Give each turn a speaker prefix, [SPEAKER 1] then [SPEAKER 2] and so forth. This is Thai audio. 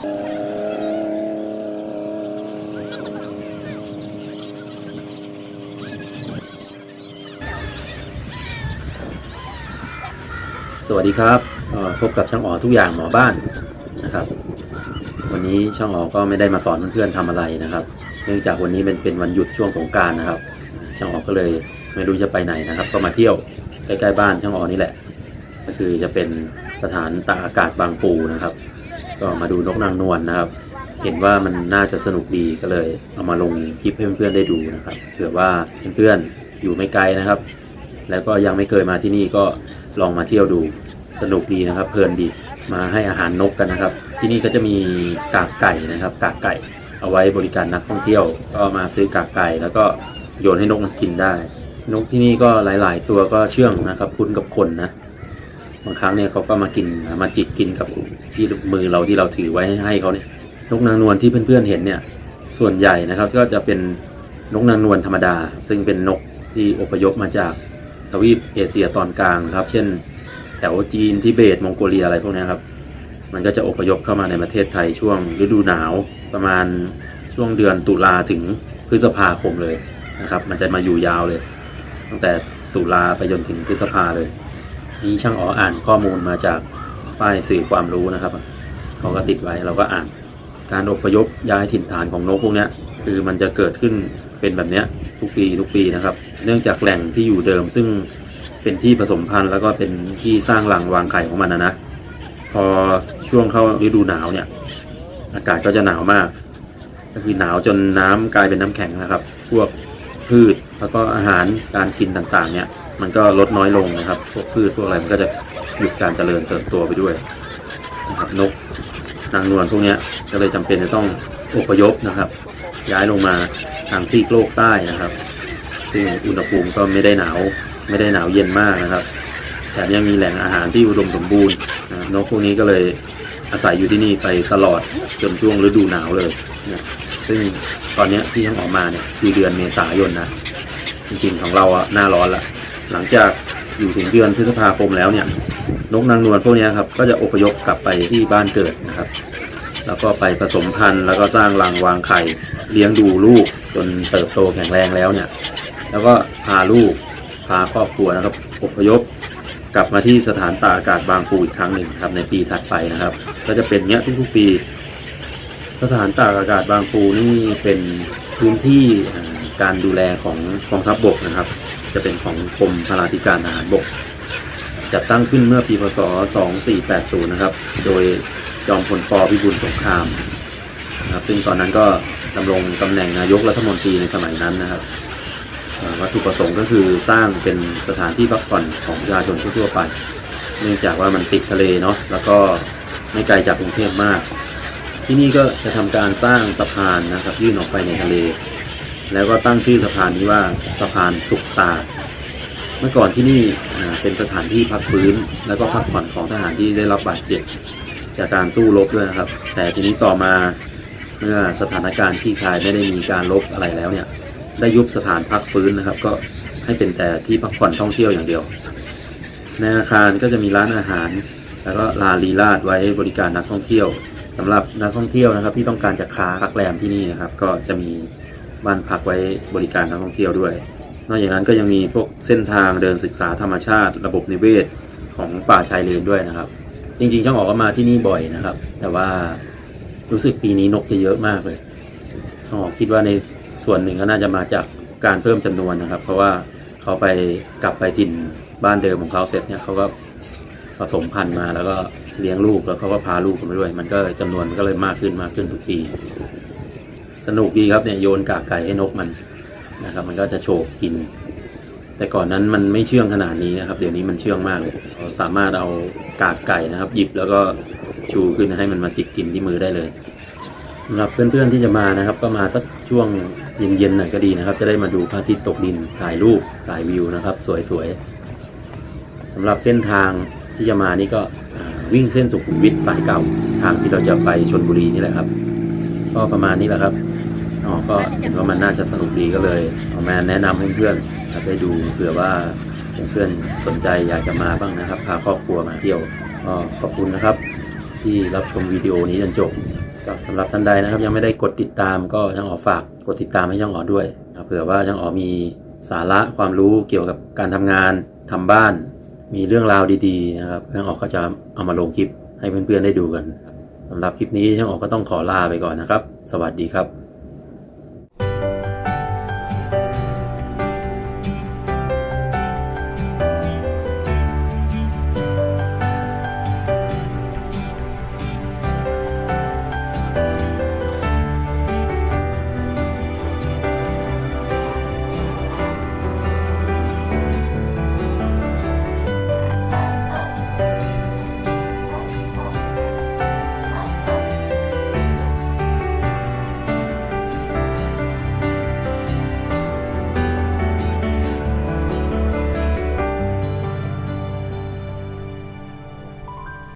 [SPEAKER 1] สวัสดีครับพบกับช่างอ๋อทุกอย่างหมอบ้านนะครับ วันนี้ช่างอ๋อก็ไม่ได้มาสอนเพื่อนๆทำอะไรนะครับ เนื่องจากวันนี้เป็นเป็นวันหยุดช่วงสงการนะครับ ช่างอ๋อก็เลยไม่รู้จะไปไหนนะครับ ก็มาเที่ยวใกล้ๆบ้านช่างอ๋อนี่แหละ ก็คือจะเป็นสถานตากอากาศบางปูนะครับ ก็มาดูนกนางนวลนะครับ เห็นว่ามันน่าจะสนุกดีก็เลย เอามาลงคลิปให้เพื่อนๆได้ดูนะครับเผื่อว่าเพื่อนๆอยู่ไม่ไกลนะครับ แล้วก็ยังไม่เคยมาที่นี่ก็ลองมาเที่ยวดูสนุกดีนะครับ เพลินดีมาให้อาหารนกกันนะครับ ที่นี่ก็จะมีกากไก่นะครับกากไก่เอาไว้บริการนักท่องเที่ยว ก็มาซื้อกากไก่ แล้วก็โยนให้นกมันกินได้ นกที่นี่ก็หลาย ๆ ตัวก็เชื่องนะครับ คุ้นกับคนนะ บางครั้งเนี่ยเขาก็มากินมาจิกกินกับที่มือเราที่เราถือไว้ให้ใหเขาเนี่ยนกนางนวลที่เพื่อนๆเห็นเนี่ยส่วนใหญ่นะครับก็จะเป็นนกนางนวลธรรมดา ซึ่งเป็นนกที่อพยพมาจากทวีปเอเชียตอนกลางครับ เช่น แถวจีนทิเบตมองโกเลียอะไรพวกนี้ครับ มันก็จะอพยพเข้ามาในประเทศไทยช่วงฤดูหนาวประมาณช่วงเดือนตุลาถึงพฤษภาคมเลยนะครับ มันจะมาอยู่ยาวเลย ตั้งแต่ตุลาไปจนถึงพฤษภาเลย นี่ช่างอ๋ออ่านข้อมูลมาจากป้ายสื่อความรู้นะครับเขาก็ติดไว้เราก็อ่าน การอพยพย้ายถิ่นฐานของนกพวกนี้คือมันจะเกิดขึ้นเป็นแบบนี้ทุกปีทุกปีนะครับ เนื่องจากแหล่งที่อยู่เดิมซึ่งเป็นที่ผสมพันธุ์แล้วก็เป็นที่สร้างรังวางไข่ของมันนะนะพอช่วงเข้าฤดูหนาวเนี่ย อากาศก็จะหนาวมาก ก็คือหนาวจนน้ำกลายเป็นน้ำแข็งนะครับ พวกพืชแล้วก็อาหารการกินต่างๆเนี่ย มันก็ลดน้อยลงนะครับ พวกพืชพวกอะไรมันก็จะหยุดการเจริญเติบโตไปด้วยนะครับนกนางนวลพวกนี้ก็เลยจำเป็นจะต้องอพยพนะครับ ย้ายลงมาทางซีกโลกใต้นะครับ ซึ่งอุณหภูมิก็ไม่ได้หนาวไม่ได้หนาวเย็นมากนะครับแถมยังมีแหล่งอาหารที่อุดมสมบูรณ์นะนกพวกนี้ก็เลยอาศัยอยู่ที่นี่ไปตลอดจนช่วงฤดูหนาวเลยนะซึ่งตอนนี้ที่ทั้งออกมาเนี่ยคือเดือนเมษายนนะจริงๆของเราอะหน้าร้อนละ หลังจากอยู่ถึงเดือนพฤษภาคมแล้วเนี่ยนกนางนวลพวกนี้ครับก็จะอพยพกลับไปที่บ้านเกิดนะครับ แล้วก็ไปผสมพันธุ์แล้วก็สร้างรังวางไข่เลี้ยงดูลูกจนเติบโตแข็งแรงแล้วเนี่ย แล้วก็พาลูกพาครอบครัวนะครับอพยพกลับมาที่สถานตากอากาศบางปูอีกครั้งหนึ่งครับในปีถัดไปนะครับ ก็จะเป็นเนี้ยทุกๆปี สถานตากอากาศบางปูนี่เป็นพื้นที่การดูแลของกองทัพบกนะครับ จะเป็นของกรมพลาธิการทหารบก จัดตั้งขึ้นเมื่อปีพศ 2480 นะครับ โดยจอมพลปพิบูลสงครามนะครับซึ่งตอนนั้นก็ดำรงตำแหน่งนายกรัฐมนตรีในสมัยนั้นนะครับวัตถุประสงค์ก็คือสร้างเป็นสถานที่พักผ่อนของประชาชนทั่วไป เนื่องจากว่ามันติดทะเลเนาะแล้วก็ไม่ไกลจากกรุงเทพมาก ที่นี่ก็จะทำการสร้างสะพานนะครับยื่นออกไปในทะเล แล้วก็ตั้งชื่อสะพานนี้ว่าสะพานสุขตา เมื่อก่อนที่นี่เป็นสถานที่พักฟื้น แล้วก็พักผ่อนของทหารที่ได้รับบาดเจ็บจากการสู้รบด้วยนะครับ แต่ทีนี้ต่อมาเมื่อสถานการณ์ที่คลายไม่ได้มีการรบอะไรแล้วเนี่ย ได้ยุบสถานพักฟื้นนะครับ ก็ให้เป็นแต่ที่พักผ่อนท่องเที่ยวอย่างเดียว ในอาคารก็จะมีร้านอาหาร แล้วก็ลานลีลาดไว้บริการนักท่องเที่ยวสำหรับนักท่องเที่ยวนะครับ ที่ต้องการจะค้าพักแรมที่นี่นะครับ ก็จะมี บ้านพักไว้บริการนักท่องเที่ยวด้วย นอกจากนั้นก็ยังมีพวกเส้นทางเดินศึกษาธรรมชาติ ระบบนิเวศของป่าชายเลนด้วยนะครับ จริงๆช่างออกก็มาที่นี่บ่อยนะครับ แต่ว่ารู้สึกปีนี้นกจะเยอะมากเลยช่างออกคิดว่าในส่วนหนึ่งก็น่าจะมาจากการเพิ่มจำนวนนะครับ เพราะว่าเขาไปกลับไปถิ่นบ้านเดิมของเขาเสร็จเนี่ยเขาก็ผสมพันธุ์มาแล้วก็เลี้ยงลูกแล้วเขาก็พาลูกมาด้วย มันก็จำนวนมันก็เลยมากขึ้นมากขึ้นทุกปี นุกดีครับเนี่ยโยนกากไก่ให้นกมันนะครับ มันก็จะโฉบกิน แต่ก่อนนั้นมันไม่เชื่องขนาดนี้นะครับ เดี๋ยวนี้มันเชื่องมากเลยเราสามารถเอากากไก่นะครับ หยิบแล้วก็ชูขึ้นให้มันมาจิกกินที่มือได้เลยสำหรับเพื่อนๆที่จะมานะครับ ก็มาสักช่วงเย็นๆหน่อยก็ดีนะครับ จะได้มาดูพระอาทิตย์ตกดินถ่ายรูปถ่ายวิวนะครับ สวยๆสำหรับเส้นทางที่จะมานี่ก็วิ่งเส้นสุขุมวิทสายเก่าทางที่เราจะไปชนบุรีนี่แหละครับ ก็ประมาณนี้แหละครับ อ๋อก็เห็นว่ามันน่าจะสนุกดีก็เลยเอามาแนะนำให้เพื่อนๆได้ดูเผื่อว่าเพื่อนๆสนใจอยากจะมาบ้างนะครับ พาครอบครัวมาเที่ยวก็ขอบคุณนะครับ ที่รับชมวิดีโอนี้จนจบก็สำหรับท่านใดนะครับ ยังไม่ได้กดติดตามก็ช่างอ๋อฝากกดติดตามให้ช่างอ๋อด้วยเผื่อว่าช่างอ๋อมีสาระความรู้เกี่ยวกับการทำงานทำบ้าน มีเรื่องราวดีๆนะครับช่างออกก็จะเอามาลงคลิปให้เพื่อนๆได้ดูกันสำหรับคลิปนี้ช่างออกก็ต้องขอลาไปก่อนนะครับ สวัสดีครับ